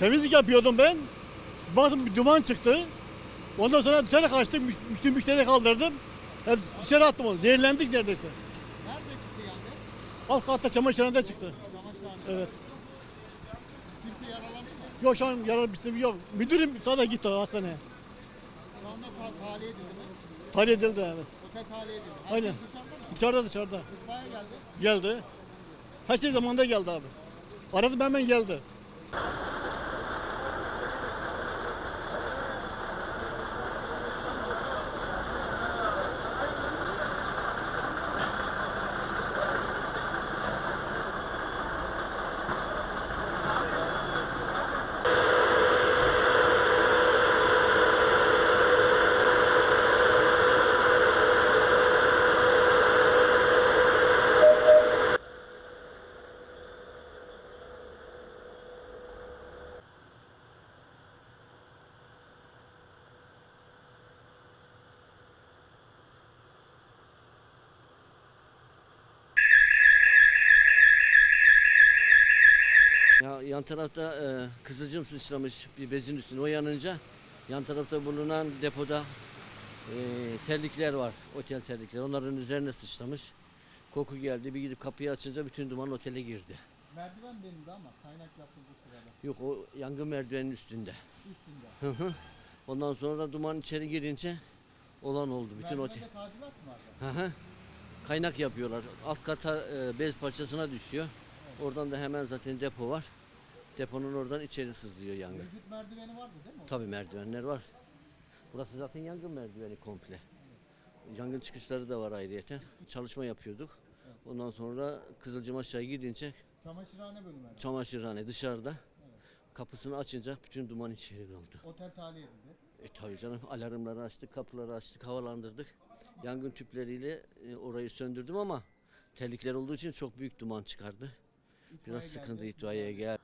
Temizlik yapıyordum ben. Baktım bir duman çıktı. Ondan sonra dışarı kaçtım. Müş, müşteri, müşteri kaldırdım. Hep dışarı attım onu. Zehirlendik neredeyse. Nerede çıktı yangın? Alt katta çamaşırhanede çıktı. Çamaşırhane. Evet. Kimse yaralandı mı? Yok şu an yaralı bir şey yok. Müdürüm sana gitti hastaneye. Şu anda ta- tahliye edildi mi? Tahliye edildi evet. Otel tahliye edildi. Herkes Aynen. dışarıda mı? Dışarıda dışarıda. İtfaiye geldi. Geldi. Her şey zamanında geldi abi. Aradım hemen geldi. Yan tarafta e, kızılcım sıçramış bir bezin üstüne. O yanınca yan tarafta bulunan depoda e, terlikler var. Otel terlikleri. Onların üzerine sıçramış. Koku geldi. Bir gidip kapıyı açınca bütün duman otele girdi. Merdiven denildi ama kaynak yapıldığı sırada. Yok o yangın merdivenin üstünde. Üstünde. Hı hı. Ondan sonra duman içeri girince olan oldu. Bütün otel. Merdivende tadilat mı vardı? Hı hı. Kaynak yapıyorlar. Alt kata e, bez parçasına düşüyor. Oradan da hemen zaten depo var. Deponun oradan içeri sızlıyor yangın. Mevcut merdiveni vardı değil mi? Tabii merdivenler var. Burası zaten yangın merdiveni komple. Yangın çıkışları da var ayrıyeten. Çalışma yapıyorduk. Ondan sonra Kızılcım aşağı gidince Çamaşırhane bölümü. herhalde. çamaşırhane dışarıda. Kapısını açınca bütün duman içeri doldu. Otel tahliye edildi. E tabii canım alarmları açtık, kapıları açtık, havalandırdık. Yangın tüpleriyle e, orayı söndürdüm ama terlikler olduğu için çok büyük duman çıkardı. İtfaiye Biraz sıkıntı geldi. itfaiyeye gel.